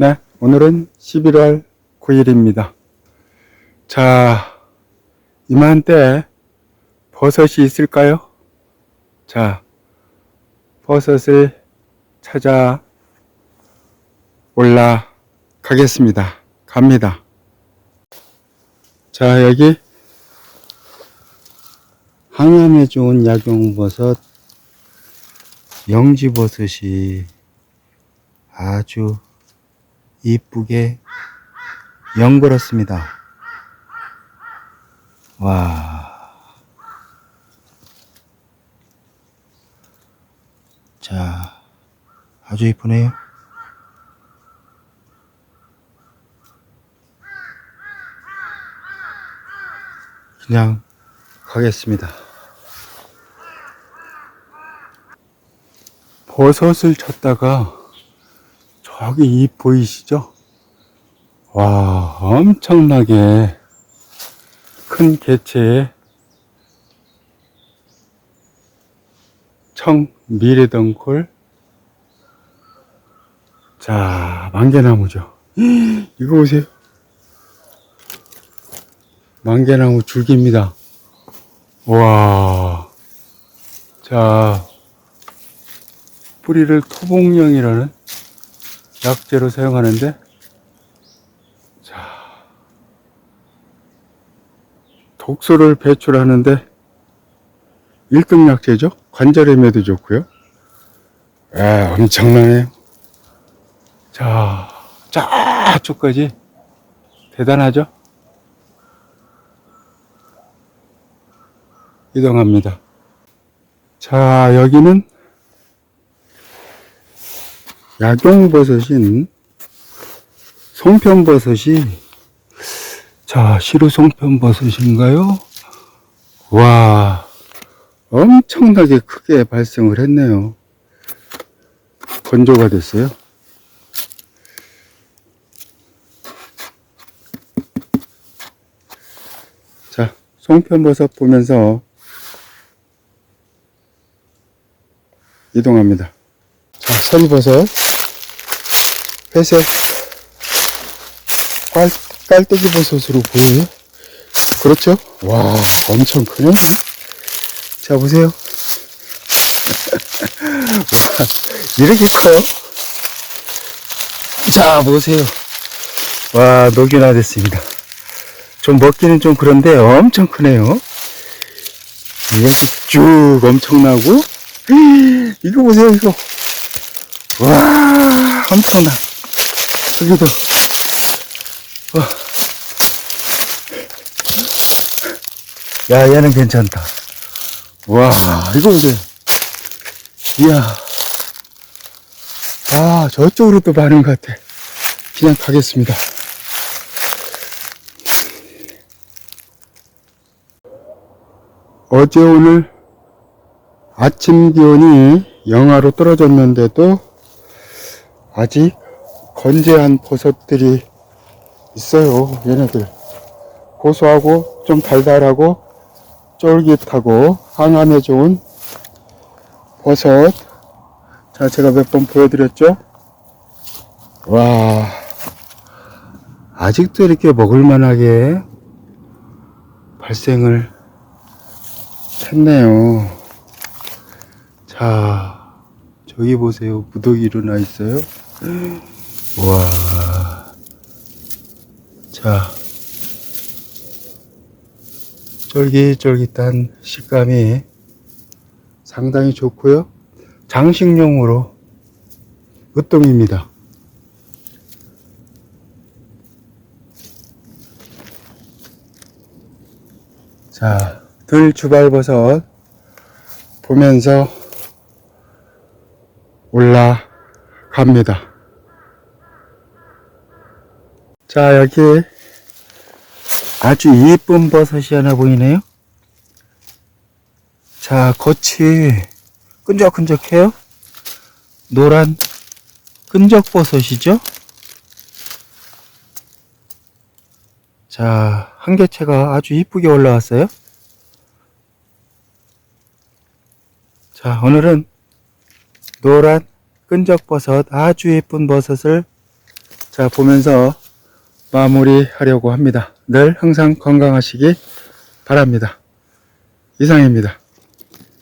네, 오늘은 11월 9일입니다. 자, 이맘때 버섯이 있을까요? 자, 버섯을 찾아 올라가겠습니다. 갑니다. 자, 여기 항암에 좋은 약용버섯, 영지버섯이 아주 이쁘게 연걸었습니다. 와. 자, 아주 이쁘네요. 그냥 가겠습니다. 버섯을 찾다가 저기 잎 보이시죠? 와, 엄청나게 큰 개체의 청 미래덩굴 자, 만개나무죠. 이거 보세요. 만개나무 줄기입니다. 와. 자, 뿌리를 토봉령이라는 약재로 사용하는데, 자, 독소를 배출하는데 1등 약재죠? 관절염에도 좋고요. 아, 엄청나네요. 자, 저쪽까지 대단하죠? 이동합니다. 자, 여기는 약용버섯인 송편버섯이 자, 시루 송편버섯인가요? 와, 엄청나게 크게 발생을 했네요. 건조가 됐어요. 자, 송편버섯 보면서 이동합니다. 자, 설버섯, 회색, 깔, 깔때기 버섯으로 보여요? 그렇죠? 와, 엄청 크네. 자, 보세요. 와, 이렇게 커요? 자, 보세요. 와, 녹이나 됐습니다. 좀 먹기는 좀 그런데 엄청 크네요. 이게 쭉 엄청나고, 이거 보세요, 이거. 와, 엄청나. 여기도, 와. 야, 얘는 괜찮다. 와, 이거 보세요. 이야. 아, 저쪽으로 또 많은 것 같아. 그냥 가겠습니다. 어제 오늘 아침 기온이 영하로 떨어졌는데도 아직 건재한 버섯들이 있어요. 얘네들. 고소하고 좀 달달하고 쫄깃하고 항암에 좋은 버섯. 자, 제가 몇 번 보여드렸죠? 와, 아직도 이렇게 먹을만하게 발생을 했네요. 자, 저기 보세요. 무더기 일어나 있어요. 와, 자, 쫄깃쫄깃한 식감이 상당히 좋고요. 장식용으로 으뜸입니다. 자, 들 주발버섯 보면서 올라갑니다. 자, 여기 아주 이쁜 버섯이 하나 보이네요. 자, 겉이 끈적끈적해요. 노란 끈적버섯이죠. 자, 한 개체가 아주 이쁘게 올라왔어요. 자, 오늘은 노란 끈적버섯, 아주 예쁜 버섯을 자, 보면서 마무리하려고 합니다. 늘 항상 건강하시기 바랍니다. 이상입니다.